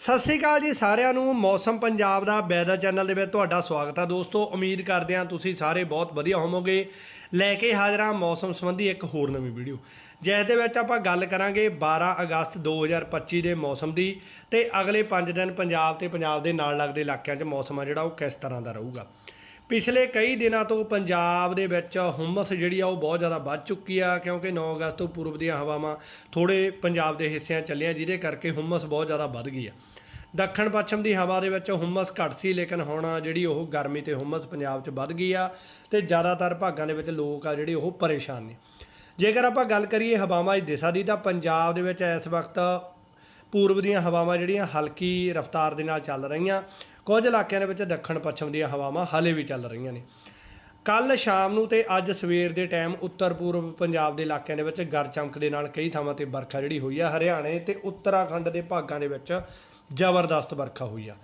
ਸਤਿ ਸ੍ਰੀ ਅਕਾਲ ਜੀ ਸਾਰਿਆਂ ਨੂੰ, ਮੌਸਮ ਪੰਜਾਬ ਦਾ ਵੈਦਰ ਚੈਨਲ ਦੇ ਵਿੱਚ ਤੁਹਾਡਾ ਸਵਾਗਤ ਹੈ ਦੋਸਤੋ। ਉਮੀਦ ਕਰਦੇ ਹਾਂ ਤੁਸੀਂ ਸਾਰੇ ਬਹੁਤ ਵਧੀਆ ਹੋਵੋਗੇ। ਲੈ ਕੇ ਹਾਜ਼ਰ ਹਾਂ ਮੌਸਮ ਸੰਬੰਧੀ ਇੱਕ ਹੋਰ ਨਵੀਂ ਵੀਡੀਓ। ਜਿਸ ਦੇ ਵਿੱਚ ਆਪਾਂ ਗੱਲ ਕਰਾਂਗੇ 12 ਅਗਸਤ 2025 ਦੇ ਮੌਸਮ ਦੀ ਤੇ ਅਗਲੇ 5 ਦਿਨ ਪੰਜਾਬ ਤੇ ਪੰਜਾਬ ਦੇ ਨਾਲ ਲੱਗਦੇ ਇਲਾਕਿਆਂ 'ਚ ਮੌਸਮ ਆ ਜਿਹੜਾ ਉਹ ਕਿਸ ਤਰ੍ਹਾਂ ਦਾ ਰਹੂਗਾ। ਪਿਛਲੇ ਕਈ ਦਿਨਾਂ ਤੋਂ ਪੰਜਾਬ ਦੇ ਵਿੱਚ ਹੁਮਸ ਜਿਹੜੀ ਆ ਉਹ ਬਹੁਤ ਜ਼ਿਆਦਾ ਵੱਧ ਚੁੱਕੀ ਆ ਕਿਉਂਕਿ 9 ਅਗਸਤ ਤੋਂ ਪੂਰਬ ਦੀਆਂ ਹਵਾਵਾਂ ਥੋੜੇ ਪੰਜਾਬ ਦੇ ਹਿੱਸਿਆਂ ਚੱਲੀਆਂ ਜਿਹਦੇ ਕਰਕੇ ਹੁਮਸ ਬਹੁਤ ਜ਼ਿਆਦਾ ਵੱਧ ਗਈ ਆ। ਦੱਖਣ ਪੱਛਮ ਦੀ ਹਵਾ ਦੇ ਵਿੱਚ ਹੁਮਸ ਘੱਟ ਸੀ, ਲੇਕਿਨ ਹੁਣ ਜਿਹੜੀ ਉਹ ਗਰਮੀ ਤੇ ਹੁਮਸ ਪੰਜਾਬ 'ਚ ਵੱਧ ਗਈ ਆ ਤੇ ਜ਼ਿਆਦਾਤਰ ਭਾਗਾਂ ਦੇ ਵਿੱਚ ਲੋਕ ਆ ਜਿਹੜੇ ਉਹ ਪਰੇਸ਼ਾਨ ਨੇ। ਜੇਕਰ ਆਪਾਂ ਗੱਲ ਕਰੀਏ ਹਵਾਵਾਂ ਦੀ ਦਿਸ਼ਾ ਦੀ, ਤਾਂ ਪੰਜਾਬ ਦੇ ਵਿੱਚ ਇਸ ਵਕਤ ਪੂਰਬ ਦੀਆਂ ਹਵਾਵਾਂ ਜਿਹੜੀਆਂ ਹਲਕੀ ਰਫ਼ਤਾਰ ਦੇ ਨਾਲ ਚੱਲ ਰਹੀਆਂ। ਕੁਝ ਇਲਾਕਿਆਂ ਦੇ ਵਿੱਚ ਦੱਖਣ ਪੱਛਮ ਦੀਆਂ ਹਵਾਵਾਂ ਹਾਲੇ ਵੀ ਚੱਲ ਰਹੀਆਂ ਨੇ। ਕੱਲ ਸ਼ਾਮ ਨੂੰ ਤੇ ਅੱਜ ਸਵੇਰ ਦੇ ਟਾਈਮ ਉੱਤਰ ਪੂਰਬ ਪੰਜਾਬ ਦੇ ਇਲਾਕਿਆਂ ਦੇ ਵਿੱਚ ਗਰ ਚਮਕ ਦੇ ਨਾਲ ਕਈ ਥਾਵਾਂ ਤੇ ਵਰਖਾ ਜਿਹੜੀ ਹੋਈ ਆ ਹਰਿਆਣੇ ਤੇ ਉੱਤਰਾਖੰਡ ਦੇ ਭਾਗਾਂ ਦੇ ਵਿੱਚ ਜ਼ਬਰਦਸਤ ਵਰਖਾ ਹੋਈ ਆ।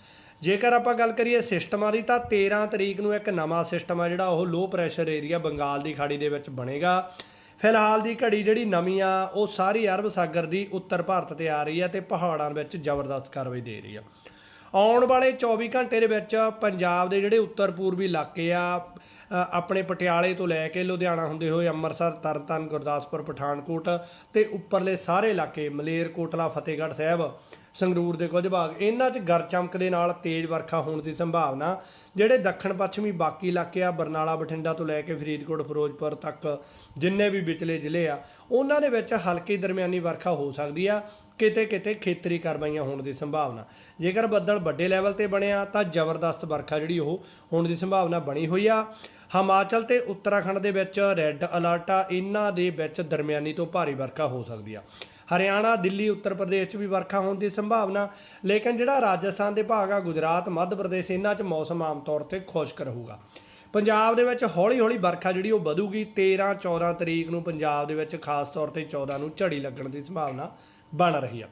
ਜੇਕਰ ਆਪਾਂ ਗੱਲ ਕਰੀਏ ਸਿਸਟਮਾਂ ਦੀ, ਤਾਂ 13 ਤਰੀਕ ਨੂੰ ਇੱਕ ਨਵਾਂ ਸਿਸਟਮ ਆ ਜਿਹੜਾ ਉਹ ਲੋ ਪ੍ਰੈਸ਼ਰ ਏਰੀਆ ਬੰਗਾਲ ਦੀ ਖਾੜੀ ਦੇ ਵਿੱਚ ਬਣੇਗਾ। ਫਿਲਹਾਲ ਦੀ ਘੜੀ ਜਿਹੜੀ ਨਵੀਂ ਆ, ਉਹ ਸਾਰੀ ਅਰਬ ਸਾਗਰ ਦੀ ਉੱਤਰ ਭਾਰਤ ਤੇ ਆ ਰਹੀ ਆ ਤੇ ਪਹਾੜਾਂ ਵਿੱਚ ਜ਼ਬਰਦਸਤ ਕਾਰਵਾਈ ਦੇ ਰਹੀ ਆ। ਆਉਣ ਵਾਲੇ 24 ਘੰਟੇ ਦੇ ਵਿੱਚ ਪੰਜਾਬ ਦੇ ਜਿਹੜੇ ਉੱਤਰ ਪੂਰਬੀ ਇਲਾਕੇ ਆ ਆਪਣੇ ਪਟਿਆਲੇ ਤੋਂ ਲੈ ਕੇ ਲੁਧਿਆਣਾ ਹੁੰਦੇ ਹੋਏ ਅੰਮ੍ਰਿਤਸਰ, ਤਰਨਤਾਰਨ, ਗੁਰਦਾਸਪੁਰ, ਪਠਾਨਕੋਟ ਤੇ ਉੱਪਰਲੇ ਸਾਰੇ ਇਲਾਕੇ ਮਲੇਰਕੋਟਲਾ ਫਤਿਹਗੜ੍ਹ ਸਾਹਿਬ, ਸੰਗਰੂਰ ਦੇ ਕੁਝ ਭਾਗ, ਇਹਨਾਂ 'ਚ ਗਰ ਚਮਕ ਦੇ ਨਾਲ ਤੇਜ਼ ਵਰਖਾ ਹੋਣ ਦੀ ਸੰਭਾਵਨਾ, ਜਿਹੜੇ ਦੱਖਣ ਪੱਛਮੀ ਬਾਕੀ ਇਲਾਕੇ ਆ, ਬਰਨਾਲਾ, ਬਠਿੰਡਾ ਤੋਂ ਲੈ ਕੇ ਫਰੀਦਕੋਟ, ਫਿਰੋਜ਼ਪੁਰ ਤੱਕ ਜਿੰਨੇ ਵੀ ਵਿਚਲੇ ਜ਼ਿਲ੍ਹੇ ਆ, ਉਹਨਾਂ ਦੇ ਵਿੱਚ ਹਲਕੀ ਦਰਮਿਆਨੀ ਵਰਖਾ ਹੋ ਸਕਦੀ ਆ ਕਿਤੇ ਕਿਤੇ ਖੇਤਰੀ ਕਾਰਵਾਈਆਂ ਹੋਣ ਦੀ ਸੰਭਾਵਨਾ। ਜੇਕਰ ਬੱਦਲ ਵੱਡੇ ਲੈਵਲ ਤੇ ਬਣਿਆ ਤਾਂ ਜ਼ਬਰਦਸਤ ਵਰਖਾ ਜਿਹੜੀ ਉਹ ਹੋਣ ਦੀ ਸੰਭਾਵਨਾ ਬਣੀ ਹੋਈ ਆ। ਹਿਮਾਚਲ ਤੇ ਉੱਤਰਾਖੰਡ ਦੇ ਵਿੱਚ ਰੈੱਡ ਅਲਰਟ ਆ। ਇਹਨਾਂ ਦੇ ਵਿੱਚ ਦਰਮਿਆਨੀ ਤੋਂ ਭਾਰੀ ਵਰਖਾ ਹੋ ਸਕਦੀ ਆ। ਹਰਿਆਣਾ, ਦਿੱਲੀ, ਉੱਤਰ ਪ੍ਰਦੇਸ਼ 'ਚ ਵੀ ਵਰਖਾ ਹੋਣ ਦੀ ਸੰਭਾਵਨਾ, ਲੇਕਿਨ ਜਿਹੜਾ ਰਾਜਸਥਾਨ ਦੇ ਭਾਗ ਆ, ਗੁਜਰਾਤ, ਮੱਧ ਪ੍ਰਦੇਸ਼, ਇਹਨਾਂ 'ਚ ਮੌਸਮ ਆਮ ਤੌਰ ਤੇ ਖੁਸ਼ਕ ਰਹੂਗਾ। ਪੰਜਾਬ ਦੇ ਵਿੱਚ ਹੌਲੀ-ਹੌਲੀ ਵਰਖਾ ਜਿਹੜੀ ਉਹ ਵਧੂਗੀ। 13 14 ਤਰੀਕ ਨੂੰ ਪੰਜਾਬ ਦੇ ਵਿੱਚ ਖਾਸ ਤੌਰ ਤੇ 14 ਨੂੰ ਝੜੀ ਲੱਗਣ ਦੀ ਸੰਭਾਵਨਾ ਬਣ ਰਹੀ ਆ।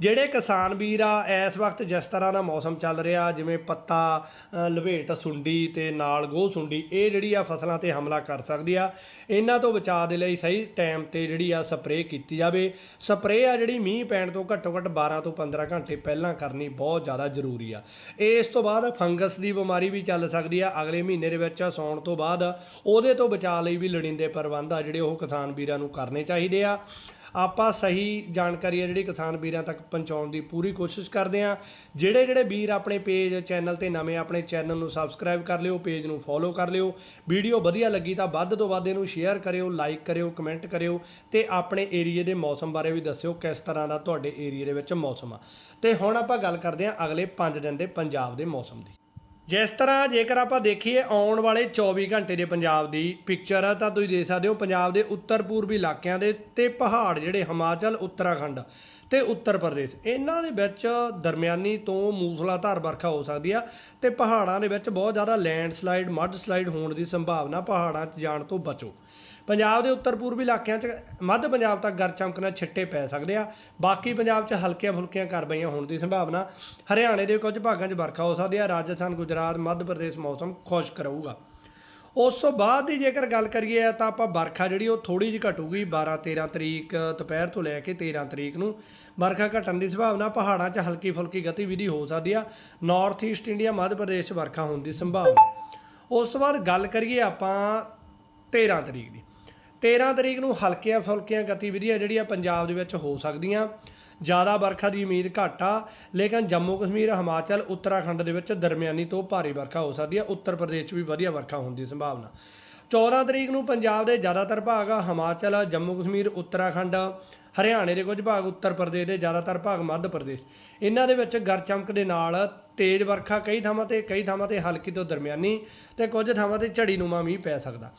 ਜਿਹੜੇ ਕਿਸਾਨ ਵੀਰ ਆ, ਇਸ ਵਕਤ ਜਿਸ ਤਰ੍ਹਾਂ ਦਾ ਮੌਸਮ ਚੱਲ ਰਿਹਾ, ਜਿਵੇਂ ਪੱਤਾ ਲਵੇਟ ਸੁੰਡੀ ਤੇ ਨਾਲ ਗੋਹ ਸੁੰਡੀ, ਇਹ ਜਿਹੜੀ ਆ ਫਸਲਾਂ ਤੇ ਹਮਲਾ ਕਰ ਸਕਦੀ ਆ। ਇਹਨਾਂ ਤੋਂ ਬਚਾਅ ਦੇ ਲਈ ਸਹੀ ਟਾਈਮ ਤੇ ਜਿਹੜੀ ਆ ਸਪਰੇਅ ਕੀਤੀ ਜਾਵੇ। ਸਪਰੇਅ ਆ ਜਿਹੜੀ ਮੀਂਹ ਪੈਣ ਤੋਂ ਘੱਟੋ ਘੱਟ 12 ਤੋਂ 15 ਘੰਟੇ ਪਹਿਲਾਂ ਕਰਨੀ ਬਹੁਤ ਜ਼ਿਆਦਾ ਜ਼ਰੂਰੀ ਆ। ਇਸ ਤੋਂ ਬਾਅਦ ਫੰਗਸ ਦੀ ਬਿਮਾਰੀ ਵੀ ਚੱਲ ਸਕਦੀ ਆ। ਅਗਲੇ ਮਹੀਨੇ ਦੇ ਵਿੱਚ ਸੌਣ ਤੋਂ ਬਾਅਦ ਉਹਦੇ ਤੋਂ ਬਚਾਅ ਲਈ ਵੀ ਲੋੜੀਂਦੇ ਪ੍ਰਬੰਧ ਆ, ਜਿਹੜੇ ਉਹ ਕਿਸਾਨ ਵੀਰਾਂ ਨੂੰ ਕਰਨੇ ਚਾਹੀਦੇ ਆ। ਆਪਾਂ ਸਹੀ ਜਾਣਕਾਰੀ ਹੈ ਜਿਹੜੀ ਕਿਸਾਨ ਵੀਰਾਂ ਤੱਕ ਪਹੁੰਚਾਉਣ ਦੀ ਪੂਰੀ ਕੋਸ਼ਿਸ਼ ਕਰਦੇ ਹਾਂ। ਜਿਹੜੇ ਜਿਹੜੇ ਵੀਰ ਆਪਣੇ ਪੇਜ, ਚੈਨਲ ਤੇ ਨਵੇਂ ਆਪਣੇ ਚੈਨਲ ਨੂੰ ਸਬਸਕ੍ਰਾਈਬ ਕਰ ਲਿਓ, ਪੇਜ ਨੂੰ ਫੋਲੋ ਕਰ ਲਿਓ। ਵੀਡੀਓ ਵਧੀਆ ਲੱਗੀ ਤਾਂ ਵੱਧ ਤੋਂ ਵੱਧ ਇਹਨੂੰ ਸ਼ੇਅਰ ਕਰਿਓ, ਲਾਈਕ ਕਰਿਓ, ਕਮੈਂਟ ਕਰਿਓ ਤੇ ਆਪਣੇ ਏਰੀਏ ਦੇ ਮੌਸਮ ਬਾਰੇ ਵੀ ਦੱਸਿਓ ਕਿਸ ਤਰ੍ਹਾਂ ਦਾ ਤੁਹਾਡੇ ਏਰੀਏ ਦੇ ਵਿੱਚ ਮੌਸਮ ਆ। ਤੇ ਹੁਣ ਆਪਾਂ ਗੱਲ ਕਰਦੇ ਹਾਂ ਅਗਲੇ 5 ਦਿਨ ਦੇ ਪੰਜਾਬ ਦੇ ਮੌਸਮ ਦੀ। ਜਿਸ ਤਰ੍ਹਾਂ ਜੇਕਰ ਆਪਾਂ ਦੇਖੀਏ ਆਉਣ ਵਾਲੇ 24 ਘੰਟੇ ਦੇ ਪੰਜਾਬ ਦੀ ਪਿਕਚਰ ਆ, ਤਾਂ ਤੁਸੀਂ ਦੇਖ ਸਕਦੇ ਹੋ ਪੰਜਾਬ ਦੇ ਉੱਤਰ ਪੂਰਬੀ ਇਲਾਕਿਆਂ ਦੇ ਤੇ ਪਹਾੜ ਜਿਹੜੇ ਹਿਮਾਚਲ, ਉੱਤਰਾਖੰਡ ਤੇ ਉੱਤਰ ਪ੍ਰਦੇਸ਼। ਇਹਨਾਂ ਦੇ ਵਿੱਚ ਦਰਮਿਆਨੀ ਤੋਂ ਮੂਸਲਾਧਾਰ ਵਰਖਾ ਹੋ ਸਕਦੀ ਆ ਤੇ ਪਹਾੜਾਂ ਦੇ ਵਿੱਚ ਬਹੁਤ ਜ਼ਿਆਦਾ ਲੈਂਡਸਲਾਈਡ ਮੱਡ ਸਲਾਈਡ ਹੋਣ ਦੀ ਸੰਭਾਵਨਾ ਪਹਾੜਾਂ 'ਚ ਜਾਣ ਤੋਂ ਬਚੋ। ਪੰਜਾਬ ਦੇ ਉੱਤਰ ਪੂਰਬੀ ਇਲਾਕਿਆਂ 'ਚ ਮੱਧ ਪੰਜਾਬ ਤੱਕ ਗਰ ਚਮਕਣਾ ਛਿੱਟੇ ਪੈ ਸਕਦੇ ਆ। ਬਾਕੀ ਪੰਜਾਬ 'ਚ ਹਲਕੀਆਂ ਫੁਲਕੀਆਂ ਕਾਰਵਾਈਆਂ ਹੋਣ ਦੀ ਸੰਭਾਵਨਾ। ਹਰਿਆਣੇ ਦੇ ਕੁਝ ਭਾਗਾਂ 'ਚ ਵਰਖਾ ਹੋ ਸਕਦੀ ਆ। ਰਾਜਸਥਾਨ, ਗੁਜਰਾਤ, ਮੱਧ ਪ੍ਰਦੇਸ਼ ਮੌਸਮ ਖੁਸ਼ਕ ਰਹੂਗਾ। ਉਸ ਤੋਂ ਬਾਅਦ ਦੀ ਜੇਕਰ ਗੱਲ ਕਰੀਏ ਤਾਂ ਆਪਾਂ ਵਰਖਾ ਜਿਹੜੀ ਉਹ ਥੋੜੀ ਜਿਹੀ ਘਟੂਗੀ 12 13 ਤਰੀਕ, ਦੁਪਹਿਰ ਤੋਂ ਲੈ ਕੇ 13 ਤਰੀਕ ਨੂੰ। ਵਰਖਾ ਘਟਣ ਦੀ ਸੰਭਾਵਨਾ ਪਹਾੜਾਂ 'ਚ ਹਲਕੀ ਫੁਲਕੀ ਗਤੀਵਿਧੀ ਹੋ ਸਕਦੀ ਆ। North east India Madhya Pradesh 'ਚ ਵਰਖਾ ਹੋਣ ਦੀ ਸੰਭਾਵਨਾ। ਉਸ ਤੋਂ ਬਾਅਦ ਗੱਲ ਕਰੀਏ ਆਪਾਂ 13 ਤਰੀਕ ਦੀ। 13 ਤਰੀਕ ਨੂੰ ਹਲਕੀਆਂ ਫੁਲਕੀਆਂ ਗਤੀਵਿਧੀਆਂ ਜਿਹੜੀਆਂ ਪੰਜਾਬ ਦੇ ਵਿੱਚ ਹੋ ਸਕਦੀਆਂ। ਜ਼ਿਆਦਾ ਵਰਖਾ ਦੀ ਉਮੀਦ ਘੱਟ ਆ, ਲੇਕਿਨ ਜੰਮੂ ਕਸ਼ਮੀਰ, ਹਿਮਾਚਲ, ਉੱਤਰਾਖੰਡ ਦੇ ਵਿੱਚ ਦਰਮਿਆਨੀ ਤੋਂ ਭਾਰੀ ਵਰਖਾ ਹੋ ਸਕਦੀ ਹੈ ਉੱਤਰ ਪ੍ਰਦੇਸ਼ 'ਚ ਵੀ ਵਧੀਆ ਵਰਖਾ ਹੋਣ ਦੀ ਸੰਭਾਵਨਾ। 14 ਤਰੀਕ ਨੂੰ ਪੰਜਾਬ ਦੇ ਜ਼ਿਆਦਾਤਰ ਭਾਗ ਆ, ਹਿਮਾਚਲ, ਜੰਮੂ ਕਸ਼ਮੀਰ, ਉੱਤਰਾਖੰਡ, ਹਰਿਆਣੇ ਦੇ ਕੁਝ ਭਾਗ, ਉੱਤਰ ਪ੍ਰਦੇਸ਼ ਦੇ ਜ਼ਿਆਦਾਤਰ ਭਾਗ, ਮੱਧ ਪ੍ਰਦੇਸ਼। ਇਹਨਾਂ ਦੇ ਵਿੱਚ ਗਰ ਚਮਕ ਦੇ ਨਾਲ ਤੇਜ਼ ਵਰਖਾ ਕਈ ਥਾਵਾਂ ਤੇ, ਕਈ ਥਾਵਾਂ ਤੇ ਹਲਕੀ ਤੋਂ ਦਰਮਿਆਨੀ ਤੇ ਕੁਝ ਥਾਵਾਂ ਤੇ ਝੜੀ ਨੂਮਾ ਮੀਂਹ ਪੈ ਸਕਦਾ।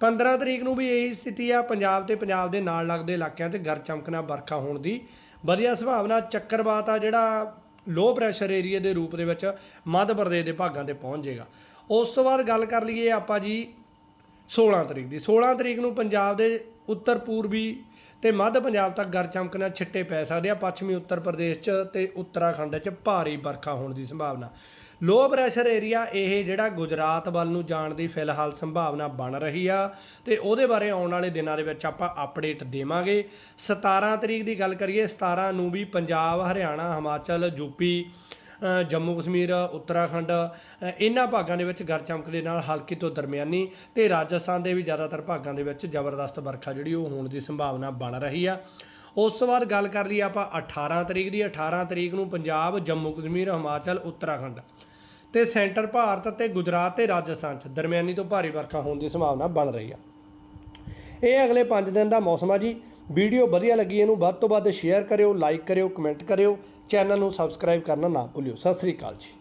15 ਤਰੀਕ ਨੂੰ ਵੀ ਇਹੀ ਸਥਿਤੀ ਆ। ਪੰਜਾਬ ਤੇ ਪੰਜਾਬ ਦੇ ਨਾਲ ਲੱਗਦੇ ਇਲਾਕਿਆਂ ਤੇ ਗਰ ਚਮਕਣਾ ਵਰਖਾ ਹੋਣ ਦੀ ਵਧੀਆ ਸੰਭਾਵਨਾ ਚੱਕਰਵਾਤ ਆ ਜਿਹੜਾ ਲੋ ਪ੍ਰੈਸ਼ਰ ਏਰੀਆ ਦੇ ਰੂਪ ਦੇ ਵਿੱਚ ਮੱਧ ਪ੍ਰਦੇਸ਼ ਦੇ ਭਾਗਾਂ ਤੇ ਪਹੁੰਚ ਜਾਏਗਾ। ਉਸ ਤੋਂ ਬਾਅਦ ਗੱਲ ਕਰ ਲਈਏ ਆਪਾਂ ਜੀ 16 ਤਰੀਕ ਦੀ। 16 ਤਰੀਕ ਨੂੰ ਪੰਜਾਬ ਦੇ ਉੱਤਰ ਪੂਰਬੀ ਤੇ ਮੱਧ ਪੰਜਾਬ ਤੱਕ ਗਰ ਚਮਕ ਨਾਲ ਛਿੱਟੇ ਪੈ ਸਕਦੇ ਆ। ਪੱਛਮੀ ਉੱਤਰ ਪ੍ਰਦੇਸ਼ 'ਚ ਤੇ ਉੱਤਰਾਖੰਡ 'ਚ ਭਾਰੀ ਵਰਖਾ ਹੋਣ ਦੀ ਸੰਭਾਵਨਾ। ਲੋ ਪ੍ਰੈਸ਼ਰ ਏਰੀਆ ਇਹ ਜਿਹੜਾ ਗੁਜਰਾਤ ਵੱਲ ਨੂੰ ਜਾਣ ਦੀ ਫਿਲਹਾਲ ਸੰਭਾਵਨਾ ਬਣ ਰਹੀ ਆ ਤੇ ਉਹਦੇ ਬਾਰੇ ਆਉਣ ਵਾਲੇ ਦਿਨਾਂ ਦੇ ਵਿੱਚ ਆਪਾਂ ਅਪਡੇਟ ਦੇਵਾਂਗੇ। 17 ਤਰੀਕ ਦੀ ਗੱਲ ਕਰੀਏ 17 ਨੂੰ ਵੀ ਪੰਜਾਬ ਹਰਿਆਣਾ ਹਿਮਾਚਲ ਯੂਪੀ ਅ, ਜੰਮੂ ਕਸ਼ਮੀਰ, ਉੱਤਰਾਖੰਡ ਇਹਨਾਂ ਭਾਗਾਂ ਦੇ ਵਿੱਚ ਗਰ ਚਮਕ ਦੇ ਨਾਲ ਹਲਕੀ ਤੋਂ ਦਰਮਿਆਨੀ ਤੇ ਰਾਜਸਥਾਨ ਦੇ ਵੀ ਜ਼ਿਆਦਾਤਰ ਭਾਗਾਂ ਦੇ ਵਿੱਚ ਜ਼ਬਰਦਸਤ ਵਰਖਾ ਜਿਹੜੀ ਉਹ ਹੋਣ ਦੀ ਸੰਭਾਵਨਾ ਬਣ ਰਹੀ ਆ। ਉਸ ਤੋਂ ਬਾਅਦ ਗੱਲ ਕਰ ਲਈ ਆਪਾਂ 18 ਤਰੀਕ ਦੀ। 18 ਤਰੀਕ ਨੂੰ ਪੰਜਾਬ, ਜੰਮੂ ਕਸ਼ਮੀਰ, ਹਿਮਾਚਲ, ਉੱਤਰਾਖੰਡ ਤੇ ਸੈਂਟਰ ਭਾਰਤ ਤੇ ਗੁਜਰਾਤ ਤੇ ਰਾਜਸਥਾਨ 'ਚ ਦਰਮਿਆਨੀ ਤੋਂ ਭਾਰੀ ਵਰਖਾ ਹੋਣ ਦੀ ਸੰਭਾਵਨਾ ਬਣ ਰਹੀ ਆ। ਇਹ ਅਗਲੇ 5 ਦਿਨ ਦਾ ਮੌਸਮ ਆ ਜੀ। ਵੀਡੀਓ ਵਧੀਆ ਲੱਗੀ ਇਹਨੂੰ ਵੱਧ ਤੋਂ ਵੱਧ ਸ਼ੇਅਰ ਕਰਿਓ, ਲਾਈਕ ਕਰਿਓ, ਕਮੈਂਟ ਕਰਿਓ। ਚੈਨਲ ਨੂੰ ਸਬਸਕ੍ਰਾਈਬ ਕਰਨਾ ਨਾ ਭੁੱਲਿਓ। ਸਤਿ ਸ੍ਰੀ ਅਕਾਲ ਜੀ।